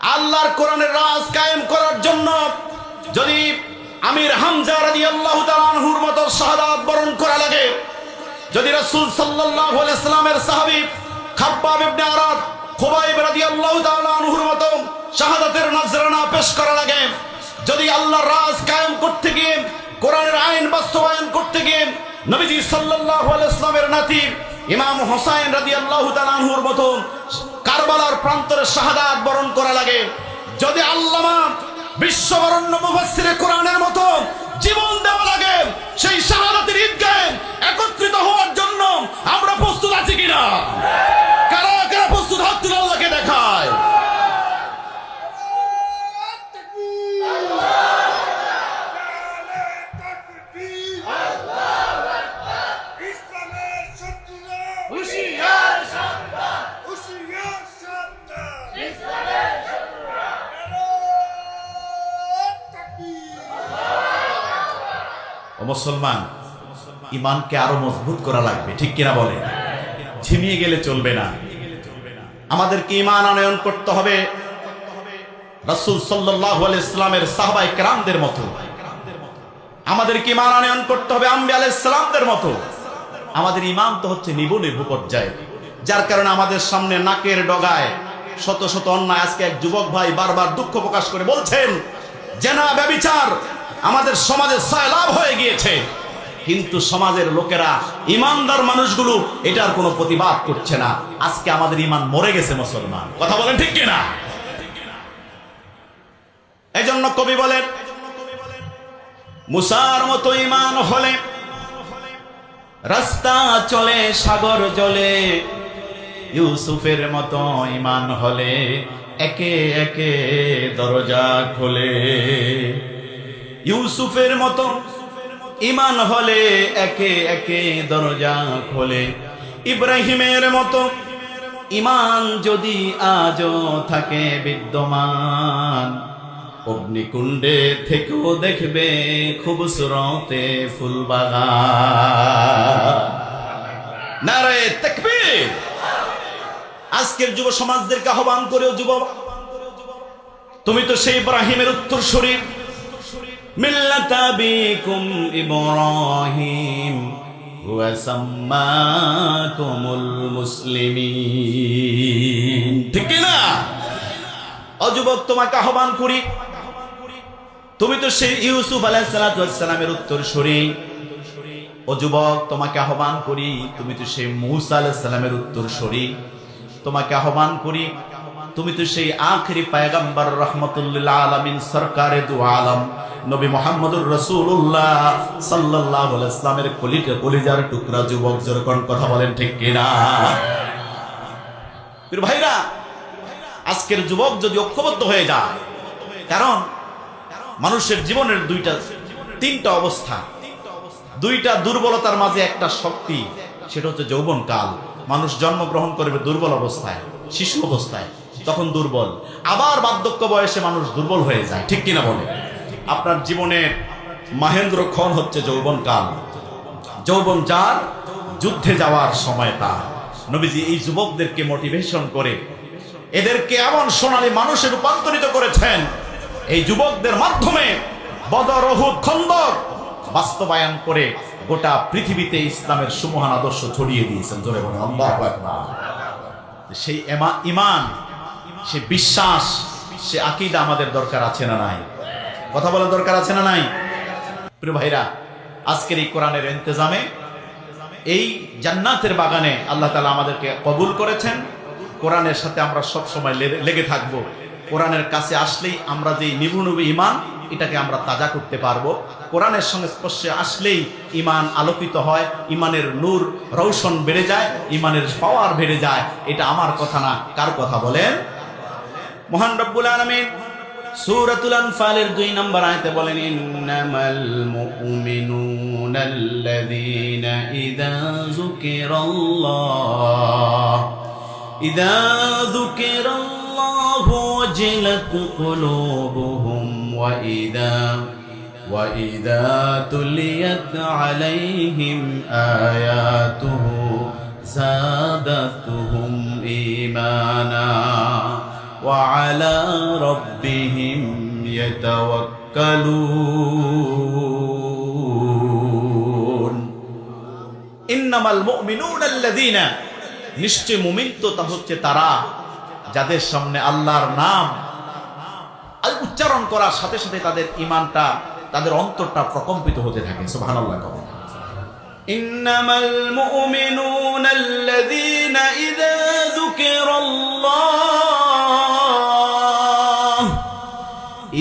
আল্লাহর কোরআনের রাজ কায়েম করার জন্য যদি আমির হামজা রাদিয়াল্লাহু তাআলা আনহুর মতো শাহাদাত বরণ করা লাগে, যদি রাসূল সাল্লাল্লাহু আলাইহি সাল্লামের সাহাবী খাব্বাব ইবনে আরাদ, খুবাইব রাদিয়াল্লাহু তাআলা আনহুর মতো শাহাদাতের নজরানা পেশ করা লাগে, যদি আল্লাহর রাজ কায়েম করতে গিয়ে কোরআনের আইন বাস্তবায়ন করতে গিয়ে নবীজি সাল্লাল্লাহু আলাইহি সাল্লামের নাতি ইমাম হোসাইন রাজি আল্লাহ আনহুর মতো কারবালার প্রান্তরে শাহাদাত বরণ করা লাগে। যদি আল্লামা বিশ্ববরণ্য মুফাসসিরে কোরআনের মুসলমান ইমানকে আরও মজবুত করা লাগবে, ঠিক কিনা বলে? ঝিমিয়ে গেলে চলবে না। আমাদেরকে ইমান আনয়ন করতে হবে। রাসূল আলাইহি ইসলামের সাহাবাই কেরামদের মতো। আমাদেরকে ইমান আনয়ন করতে হবে আম্বি আলাইহিস সালামদের মতো। আমাদের ইমান তো হচ্ছে নিবু নিবু পর্যায়ে যার কারণে আমাদের সামনে নাকের ডগায় শত শত অন্যায় আজকে এক যুবক ভাই বারবার দুঃখ প্রকাশ করে বলছেন, জেনা ব্যবিচার আমাদের সমাজে সয়লাভ হয়ে গিয়েছে। কিন্তু সমাজের লোকেরা, ইমানদার মানুষগুলো এটার কোনো প্রতিবাদ করছে না। আজকে আমাদের ইমান মরে গেছে মুসলমান। কথা বলেন ঠিক কিনা? এই জন্য কবি বলেন, মুসার মতো ইমান হলে রাস্তা চলে, সাগর জলে ইউসুফের মতো ইমান হলে একে একে দরজা খোলে। ইউসুফের মতো। ইমান হলে একে একে দরজা খোলে। ইব্রাহিমের মতো। ইমান যদি আজও থাকে বিদ্যমান, অগ্নিকুণ্ডে থেকেও দেখবে খুব সুরতে ফুলবাগান আজকের যুব সমাজদেরকে আহ্বান করেও যুব তুমি তো সেই ইব্রাহিমের উত্তর শরীর মিল্লাতা বিকুম ইব্রাহিম ওয়াসাম্মাকুমুল মুসলিমিন। ঠিক না? অযুবক, তোমাকে আহ্বান করি। তুমি তো সেই ইউসুফ আলাইসালামের উত্তর সরি ও যুবক তোমাকে আহ্বান করি। তুমি তো সেই মুসা আলাইসালামের উত্তর সরি তোমাকে আহ্বান করি। তুমি তো সেই আখরি পায়গাম্বার রহমতুল্লাহ আলমিন, সরকারে দু আলম। নবী মোহাম্মদুর রসুল্লাহ সাল্লাহ ইসলামের কলিটা কলিজার টুকরা যুবক যেরকম কথা বলেন ঠিক কিনা? ভাইরা, আজকের যুবক যদি ঐক্যবদ্ধ হয়ে যায়, কারণ মানুষের জীবনের দুইটা তিনটা অবস্থা। দুইটা দুর্বলতার মাঝে একটা শক্তি, সেটা হচ্ছে যৌবন কাল মানুষ জন্মগ্রহণ করবে দুর্বল অবস্থায়, শিশু অবস্থায়, তখন দুর্বল। আবার বার্ধক্য বয়সে মানুষ দুর্বল হয়ে যায়, ঠিক কিনা বলে আপনার জীবনের মাহেন্দ্র ক্ষণ হচ্ছে যৌবন কাল যৌবন যার, যুদ্ধে যাওয়ার সময় তার। নবীজি এই যুবকদেরকে মোটিভেশন করে এদেরকে এমন সোনালী মানুষে রূপান্তরিত করেছেন। এই যুবকদের মাধ্যমে বদর অহুদ বাস্তবায়ন করে গোটা পৃথিবীতে ইসলামের সুমহান আদর্শ ছড়িয়ে দিয়েছেন। জোরে বলে সেই ইমান, সে বিশ্বাস, সে আকিদা আমাদের দরকার আছে না নাই? কথা বলার দরকার আছে না নাই? প্রিয় ভাইরা, আজকের এই কোরআনের ইন্তজামে এই জান্নাতের বাগানে আল্লাহ তালা আমাদেরকে কবুল করেছেন। কোরআনের সাথে আমরা সব সময় লেগে থাকব। কোরআনের কাছে আসলেই আমরা যে নিবুনুবি ইমান এটাকে আমরা তাজা করতে পারব। কোরআনের সংস্পর্শে আসলেই ইমান আলোকিত হয় ইমানের নূর রৌশন বেড়ে যায় ইমানের পাওয়ার বেড়ে যায়। এটা আমার কথা না, কার কথা বলেন? মহান রব্বুল আলমিন সূরাতুল আনফালের দুই নম্বর আয়াতে বলেন ইন্নামাল মুমিনুনাল্লাযীনা ইযা যুকিরাল্লাহ ইযা যুকিরাল্লাহু ওয়াজিলাত কুলুবুহুম ওয়া ইযা وإذا تليت عليهم آياته زادتهم إيمانا وعلى ربهم يتوكلون ইন্নামাল মুমিনুন আল্লাযীনা নিশ্চয় মুমিন তো তা হচ্ছে তারা যাদের সামনে আল্লাহর নাম আর উচ্চারণ করার সাথে সাথে তাদের ইমানটা তাদের অন্তরটা প্রকম্পিত হতে থাকে সুবহানাল্লাহ কখন إنما المؤمنون الذين إذا ذكر الله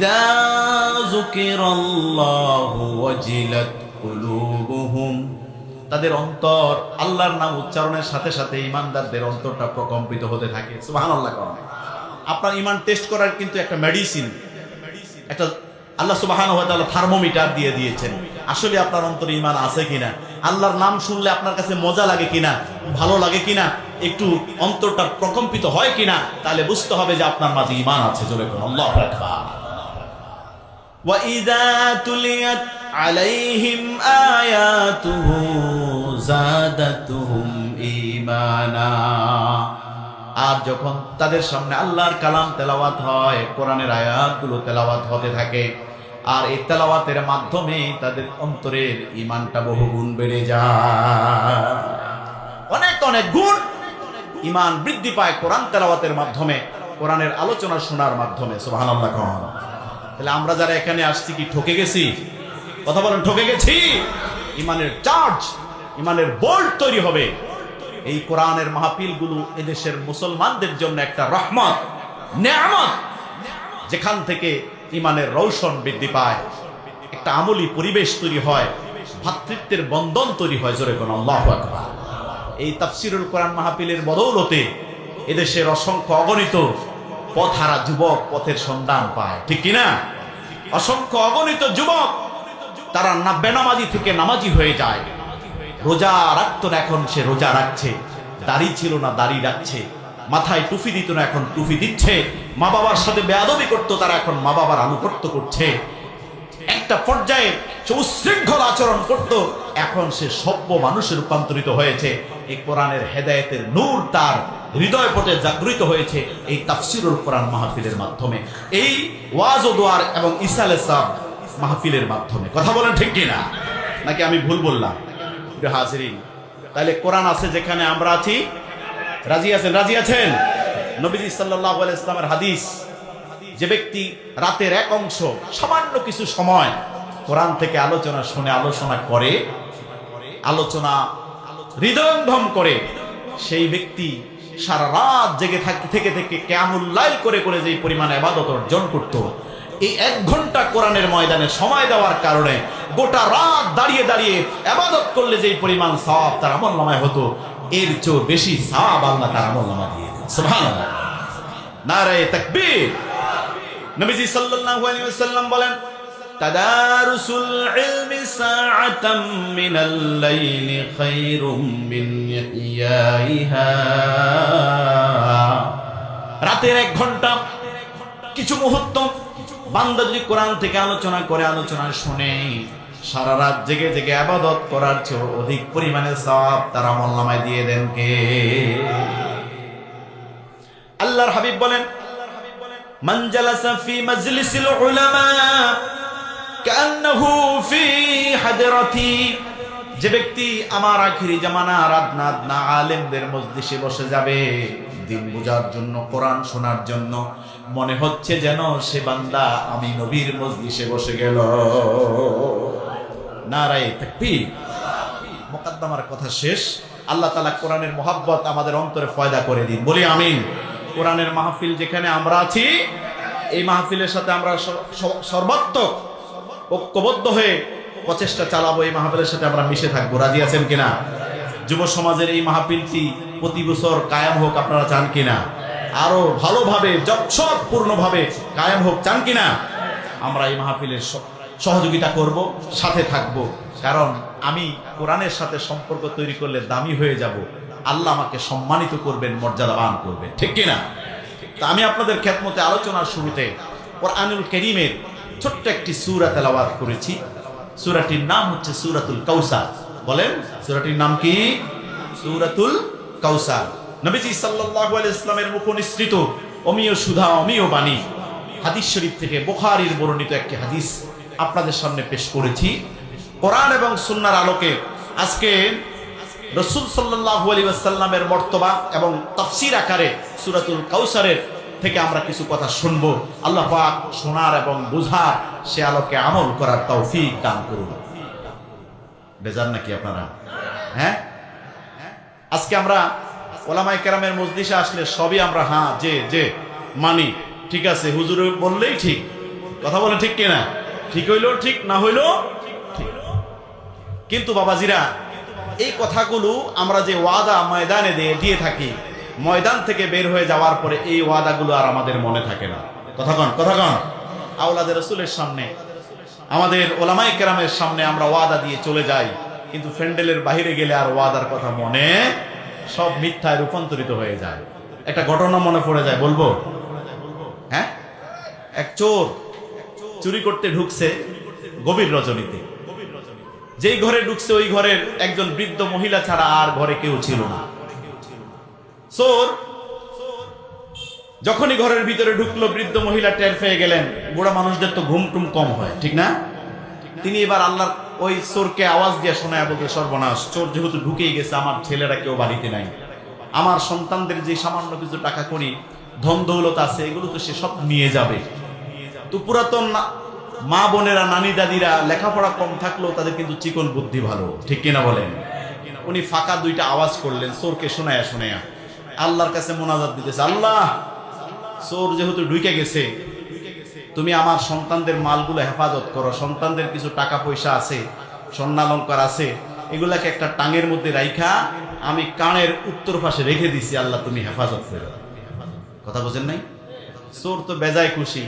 إذا ذكر الله وجلت قلوبهم তাদের অন্তর আল্লাহর নাম উচ্চারণের সাথে সাথে ইমানদারদের অন্তরটা প্রকম্পিত হতে থাকে সুবহানাল্লাহ কখন আপনার ইমান টেস্ট করার কিন্তু একটা মেডিসিন একটা আল্লাহ সুবহানাহু ওয়া তাআলা থার্মোমিটার দিয়ে দিয়েছেন আসলে আপনার অন্তরে ইমান আছে কিনা আল্লাহর নাম শুনলে আপনার কাছে মজা লাগে কিনা ভালো লাগে কিনা একটু অন্তরটা প্রকম্পিত হয় কিনা তাহলে বুঝতে হবে যে আপনার মাঝে ইমান আছে জোরে কোন আল্লাহু আকবার وَإِذَا تُلِيَتْ عَلَيْهِمْ آيَاتُهُ زَادَتْهُمْ إِيمَانًا আর যখন তাদের সামনে আল্লাহর কালাম তেলাওয়াত হয় কোরআনের আয়াতগুলো তেলাওয়াত হতে থাকে আর এই তেলাওয়াতের মাধ্যমে তাদের অন্তরের ইমানটা বহু গুণ বেড়ে যায় অনেক অনেক গুণ ইমান বৃদ্ধি পায় কোরআন তেলাওয়াতের মাধ্যমে কোরআনের আলোচনা শোনার মাধ্যমে সুবহানাল্লাহ কখন তাহলে আমরা যারা এখানে আসছি কি ঠকে গেছি? কথা বলেন, ঠকে গেছি? ইমানের চার্জ ইমানের বোল্ট তৈরি হবে। এই কোরআনের মাহফিলগুলো এদেশের মুসলমানদের জন্য একটা রহমত, নেয়ামত, যেখান থেকে ইমানের রৌশন বৃদ্ধি পায়। একটা আমলি পরিবেশ তৈরি হয়, ভাতৃত্বের বন্ধন তৈরি হয়, জোরে কোন এই তাফসিরুল কোরআন মাহফিলের বদৌলতে এদেশের অসংখ্য অগণিত পথহারা যুবক পথের সন্ধান পায়। ঠিক কিনা? অসংখ্য অগণিত যুবক, তারা না বেনামাজি থেকে নামাজি হয়ে যায়। রোজা রাখতো না এখন সে রোজা রাখছে। দাড়ি ছিল না, দাড়ি রাখছে। মাথায় টুপি দিত না, এখন টুপি দিচ্ছে। মা বাবার সাথে বেয়াদবি করতো, তারা এখন মা বাবার আনুগত্য করছে। একটা পর্যায়ে সে উশৃঙ্খল আচরণ করত। এখন সে সভ্য মানুষে রূপান্তরিত হয়েছে। এই কোরআনের হেদায়েতের নূর তার হৃদয় পটে জাগৃত হয়েছে এই তাফসিরুল কোরআন মাহফিলের মাধ্যমে। এই ওয়াজ ও দোয়ার এবং ইসালে সাহ মাহফিলের মাধ্যমে। কথা বলেন ঠিক কিনা? নাকি আমি ভুল বললাম? হাজিরিন, তাহলে কোরআন আছে যেখানে আমরা আছি? রাজি আছেন? রাজি আছেন? নবীজি আলাইহি ইসলামের হাদিস, যে ব্যক্তি রাতের এক অংশ সামান্য কিছু সময় কোরআন থেকে আলোচনা শুনে আলোচনা করে, আলোচনা হৃদয়ঙ্গম করে, সেই ব্যক্তি সারা রাত জেগে থাকতে থেকে থেকে কেমুল্লাইল করে করে যেই পরিমাণ আবাদত অর্জন করত, এই এক ঘণ্টা কোরআনের ময়দানে সময় দেওয়ার কারণে গোটা রাত দাঁড়িয়ে দাঁড়িয়ে আবাদত করলে যেই পরিমাণ সওয়াব তার আমল নামায় হতো, এর চেয়েও বেশি সওয়াব আল্লাহ তার আমল নামা দিয়ে সুবহানাল্লাহ। নারায়ে তাকবীর। নবীজি সাল্লাল্লাহু আলাইহি ওয়াসাল্লাম বলেন তাদারুসুল ইলমি সাআতাম মিনাল লাইলি খায়রুম রাতের এক ঘণ্টা, কিছু মুহূর্ত বান্দা যদি কোরআন থেকে আলোচনা করে, আলোচনা শুনে, সারা রাত জেগে জেগে আবাদত করার চেয়ে অধিক পরিমাণে সব তারা মল্লামায় দিয়ে দেন কে? আল্লাহর হাবিব বলেন মঞ্জালাসা ফি মজলিসুল উলামা যে ব্যক্তি আমার আখিরি জামানা রাতনা আদনা আলেমদের মজলিসে বসে যাবে, দিন বোঝার জন্য, কোরআন শোনার জন্য, মনে হচ্ছে যেন সে বান্দা আমি নবীর মজলিসে বসে গেল। নারায় তাকবীর। মোকাদ্দমার কথা শেষ। আল্লাহ তালা কোরআনের মোহাব্বত আমাদের অন্তরে ফয়দা করে দিন। বলি আমিন। কোরআনের মাহফিল যেখানে আমরা আছি, এই মাহফিলের সাথে আমরা সর্বাত্মক ঐক্যবদ্ধ হয়ে প্রচেষ্টা চালাবো, এই মাহফিলের সাথে আমরা মিশে থাকব। রাজি আছেন কিনা? যুব সমাজের এই মাহফিলটি প্রতি বছর কায়েম হোক, আপনারা চান কিনা? আরও ভালোভাবে, যৎসৎপূর্ণভাবে কায়েম হোক, চান কিনা? আমরা এই মাহফিলের সহযোগিতা করব, সাথে থাকব। কারণ আমি কোরআনের সাথে সম্পর্ক তৈরি করলে দামি হয়ে যাব। আল্লাহ আমাকে সম্মানিত করবেন, মর্যাদাবান করবেন। ঠিক কিনা? তা আমি আপনাদের খেদমতে আলোচনার শুরুতে কোরআনুল করিমের ছোট্ট একটি সূরা তেলাওয়াত করেছি। সুরাটির নাম হচ্ছে সুরাতুল কাউসার। বলেন, সুরাটির নাম কি? সুরাতুল কাউসার। নবীজি সাল্লাল্লাহু ইসলামের মুখ নিঃসৃত। অমিয় সুধা, অমিয় বাণী। হাদিস শরীফ থেকে বোখারির বর্ণিত একটি হাদিস আপনাদের সামনে পেশ করেছি। কোরআন এবং সুন্নার আলোকে আজকে রসুল সাল্লাহ আলী আসাল্লামের মর্তবা এবং তফসির আকারে সুরাতুল কাউসারের থেকে আমরা কিছু কথা শুনব। আল্লাহ পাক শোনার এবং বুঝার সে আলোকে আমল করার তৌফিক দান করুন। বেজার নাকি আপনারা? হ্যাঁ? আজকে আমরা ওলামাই কেরামের মজলিসে আসলে সবই আমরা হ্যাঁ যে যে, মানি। ঠিক আছে, হুজুর বললেই ঠিক। কথা বলে ঠিক কিনা? ঠিক হইল ঠিক, না হইল কিন্তু বাবাজিরা, এই কথাগুলো আমরা যে ওয়াদা ময়দানে দিয়ে দিয়ে থাকি ময়দান থেকে বের হয়ে যাওয়ার পরে এই ওয়াদাগুলো আর আমাদের মনে থাকে না। কথাগণ কথাগণ আওলাদের রসুলের সামনে, আমাদের ওলামাই কেরামের সামনে আমরা ওয়াদা দিয়ে চলে যাই, কিন্তু ফ্যান্ডেলের বাইরে গেলে আর ওয়াদার কথা মনে সব মিথ্যায় রূপান্তরিত হয়ে যায়। একটা ঘটনা মনে পড়ে যায়, বলব? হ্যাঁ? এক চোর চুরি করতে ঢুকছে গভীর রজনীতে। যেই ঘরে ঢুকছে ওই ঘরের একজন বৃদ্ধ মহিলা ছাড়া আর ঘরে কেউ ছিল না। চোর। যখনই ঘরের ভিতরে ঢুকলো, বৃদ্ধ মহিলা টের পেয়ে গেলেন, বুড়া মানুষদের তো ঘুম টুম কম হয়, ঠিক না? তিনি এবার আল্লাহর ওই চোরকে আওয়াজ দিয়ে শোনায় বলতে সর্বনাশ, চোর যেহেতু ঢুকেই গেছে, আমার ছেলেরা কেউ বাড়িতে নাই। আমার সন্তানদের যে সামান্য কিছু টাকা করি ধন দৌলত আছে, এগুলো তো সে সব নিয়ে যাবে। তো পুরাতন মা বোনেরা, নানি দাদিরা লেখাপড়া কম থাকলেও তাদের কিন্তু চিকন বুদ্ধি ভালো, ঠিক কিনা বলেন? উনি ফাঁকা দুইটা আওয়াজ করলেন, চোরকে শোনায়া শোনায়া। আল্লাহর কাছে মোনাজাত দিতেছে। আল্লাহ, চোর যেহেতু ঢুকে গেছে, তুমি আমার সন্তানদের মালগুলো হেফাজত করো, সন্তানদের কিছু টাকা পয়সা আছে, স্বর্ণালঙ্কার আছে, এগুলাকে একটা টাঙের মধ্যে রাইখা আমি কানের উত্তর পাশে রেখে দিছি, আল্লাহ তুমি হেফাজত করো। কথা বোঝেন নাই? চোর তো বেজায় খুশি।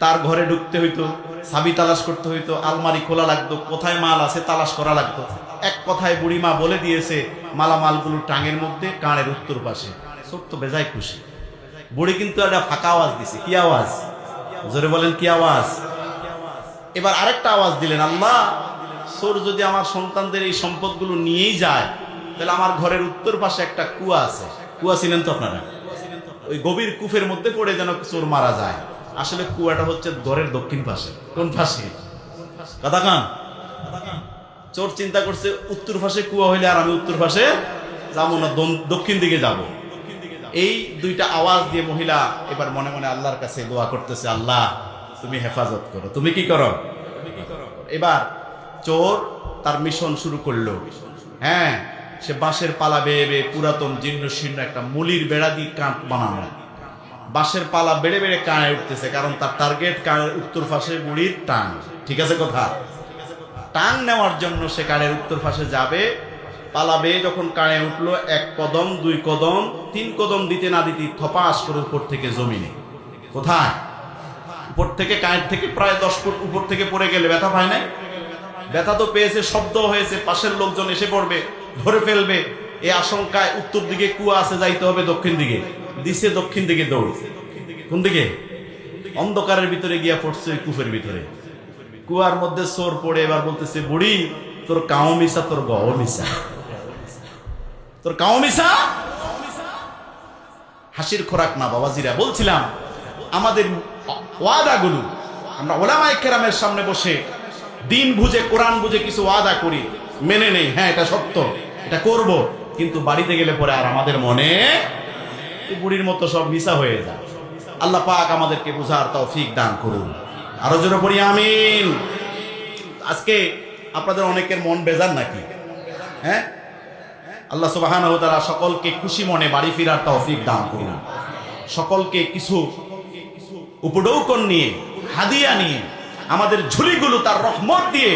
তার ঘরে ঢুকতে হইতো সাবি তালাশ করতে হইতো, আলমারি খোলা লাগতো, কোথায় মাল আছে তালাশ করা লাগতো। এক কথায় বুড়িমা বলে দিয়েছে, মালামালগুলো টাঙের মধ্যে, কানের উত্তর পাশে। তো বেজায় খুশি। বুড়ি কিন্তু একটা ফাঁকা আওয়াজ দিছে। কি আওয়াজ? জোরে বলেন, কি আওয়াজ? এবার আরেকটা আওয়াজ দিলেন, আল্লাহ, চোর যদি আমার সন্তানদের এই সম্পদগুলো নিয়েই যায়, তাহলে আমার ঘরের উত্তর পাশে একটা কুয়া আছে। কুয়া ছিলেন তো আপনারা? ওই গভীর কুফের মধ্যে পড়ে যেন চোর মারা যায়। আসলে কুয়াটা হচ্ছে ঘরের দক্ষিণ পাশে। কোন পাশে? কথা কান চোর চিন্তা করছে, উত্তর পাশে কুয়া হইলে আর আমি উত্তর পাশে যাব না দক্ষিণ দিকে যাব। এই দুইটা আওয়াজ দিয়ে মহিলা এবার মনে মনে আল্লাহর কাছে দোয়া করতেছে, আল্লাহ, তুমি হেফাজত করো। তুমি কি করো? এবার চোর তার মিশন শুরু করল। হ্যাঁ সে বাঁশের পালা বেয়ে বেয়ে পুরাতন জীর্ণ শীর্ণ একটা মুলির বেড়া দিয়ে কাঁট বানানো। বাঁশের পালা বেড়ে বেড়ে কানে উঠতেছে, কারণ তার টার্গেট কানের উত্তর পাশে বুড়ির টান। ঠিক আছে কথা? টাং নেওয়ার জন্য সে কানের উত্তর পাশে যাবে। পালাবে যখন কানে উঠল এক কদম, দুই কদম, তিন কদম দিতে না দিতে থপাস করে উপর থেকে জমিনে। কোথায়? উপর থেকে, কানের থেকে প্রায় দশ ফুট উপর থেকে পড়ে গেলে ব্যথা পায় নাই? ব্যথা তো পেয়েছে, শব্দ হয়েছে, পাশের লোকজন এসে পড়বে, ধরে ফেলবে। এই আশঙ্কায় উত্তর দিকে কুয়া আছে, যাইতে হবে দক্ষিণ দিকে। দিছে দক্ষিণ দিকে দৌড়। কোন দিকে? অন্ধকারের ভিতরে গিয়া পড়ছে কুফের ভিতরে। কুয়ার মধ্যে চোর পড়ে, এবার বলতেছে, বুড়ি, তোর কাও মিশা তোর গহ মিশা তোর কাও মিশা হাসির খোরাক না বাবাজিরা, বলছিলাম, আমাদের ওয়াদাগুলো, আমরা ওলামায়ে কেরামের সামনে বসে দিন বুঝে, কোরআন বুঝে কিছু ওয়াদা করি, মেনে নেই হ্যাঁ এটা সত্য, এটা করব, কিন্তু বাড়িতে গেলে পরে আর আমাদের মনে বুড়ির মতো সব মিশা হয়ে যায়। আল্লাহ পাক আমাদেরকে বুঝার তৌফিক দান করুন। আরও জোরে পড়ি, আমিন। আজকে আপনাদের অনেকের মন বেজার নাকি? হ্যাঁ? আল্লাহ সুবাহান তারা সকলকে খুশি মনে বাড়ি ফিরার তৌফিক দান করুন। সকলকে কিছু উপডৌকন নিয়ে, হাদিয়া নিয়ে, আমাদের ঝুলিগুলো তার রহমত দিয়ে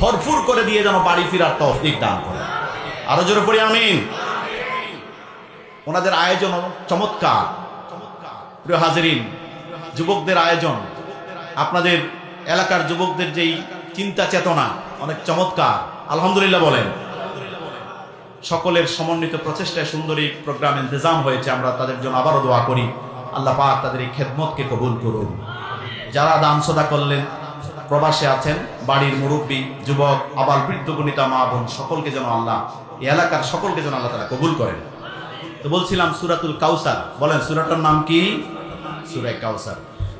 ভরপুর করে দিয়ে যেন বাড়ি ফিরার তৌফিক দান করে আরও জোরে পড়ি, আমিন। ওনাদের আয়োজন চমৎকার। প্রিয় হাজারিন, যুবকদের আয়োজন আপনাদের এলাকার যুবকদের যেই চিন্তা চেতনা, অনেক চমৎকার। আলহামদুলিল্লাহ বলেন। সকলের সমন্বিত প্রচেষ্টায় সুন্দর এই প্রোগ্রাম ইন্তজাম হয়েছে, আমরা তাদের জন্য আবারও দোয়া করি। আল্লাহ পাক তাদের এই খেদমতকে কবুল করুন। যারা দান সদা করলেন, প্রবাসে আছেন, বাড়ির মুরব্বী, যুবক আবার বৃদ্ধ গণিতা মা, বোন, সকলকে যেন আল্লাহ, এই এলাকার সকলকে যেন আল্লাহ তারা কবুল করেন। তো বলছিলাম সুরাতুল কাউসার। বলেন, সুরাটার নাম কি? সুরায় কাউসার।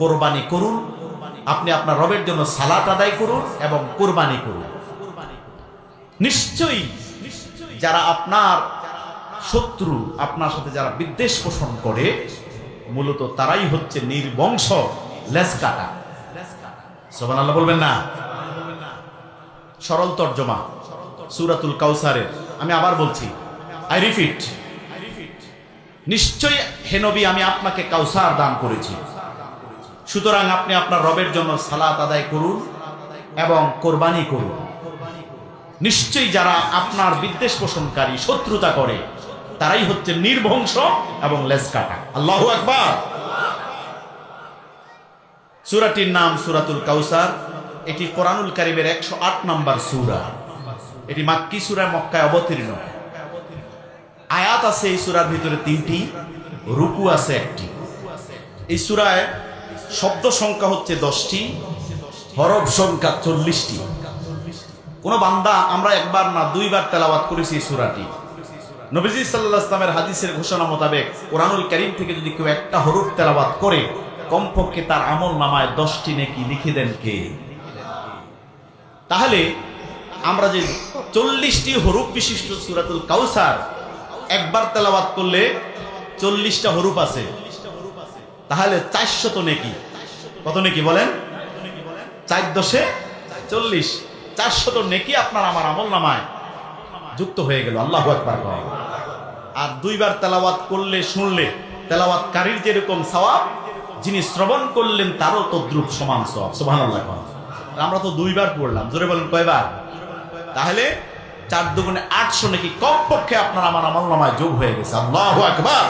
কোরবানি করুন, আপনি আপনার রবের জন্য সালাত আদায় করুন এবং কোরবানি করুন। নিশ্চয়ই যারা আপনার শত্রু, আপনার সাথে যারা বিদ্বেষ পোষণ করে, মূলত তারাই হচ্ছে নির্বংশ লেজ কাটা সোবান আল্লাহ বলবেন না? সরল তর্জমা, সুরাতুল কাউসারের। আমি আবার বলছি আই রিপিট নিশ্চয়ই হে নবী, আমি আপনাকে কাউসার দান করেছি। সুতরাং আপনি আপনার রবের জন্য সালাত আদায় করুন এবং কোরবানি করুন। নিশ্চয়ই যারা আপনার বিদ্বেষ পোষণকারী, শত্রুতা করে, তারাই হচ্ছে নির্বংশ এবং লেজ কাটা। আল্লাহ আকবার। সুরাটির নাম সুরাতুল কাউসার। এটি কোরআনুল কারিমের একশো আট নম্বর সুরা। এটি মাক্কি সুরা, মক্কায় অবতীর্ণ। আয়াত আছে এই সুরার ভিতরে তিনটি, রুকু আছে একটি। এই সুরায় শব্দ সংখ্যা হচ্ছে দশটি, হরফ সংখ্যা চল্লিশটি। কোন বান্দা, আমরা একবার না দুইবার তেলাওয়াত করেছি সুরাটি। নবীজি সাল্লাহ ইসলামের হাদিসের ঘোষণা মোতাবেক কোরআনুল করিম থেকে যদি কেউ একটা হরফ তেলাওয়াত করে, কমপক্ষে তার আমল নামায় দশটি নেকি লিখে দেন কে? তাহলে আমরা যে চল্লিশটি হরুপ বিশিষ্ট সুরাতুল কাউসার একবার তেলাওয়াত করলে চল্লিশটা হরুপ আছে। তাহলে চারশত নেকি। কত নেকি বলেন? চার দশে চল্লিশ। চারশত নেকি আপনার আমার আমল নামায়। যুক্ত হয়ে গেল, আল্লাহ একবার আর দুইবার তেলাওয়াত করলে, শুনলে, তেলাওয়াতকারীর যেরকম সওয়াব, যিনি শ্রবণ করলেন তারও তদ্রুপ সমান সওয়াব। সুবহানাল্লাহ আমরা তো দুইবার পড়লাম, জোরে বলেন কয়বার? তাহলে চার দুগুণে আটশো নাকি কমপক্ষে আপনার আমার আমল নামায় যোগ হয়ে গেছে। আল্লাহ আকবার।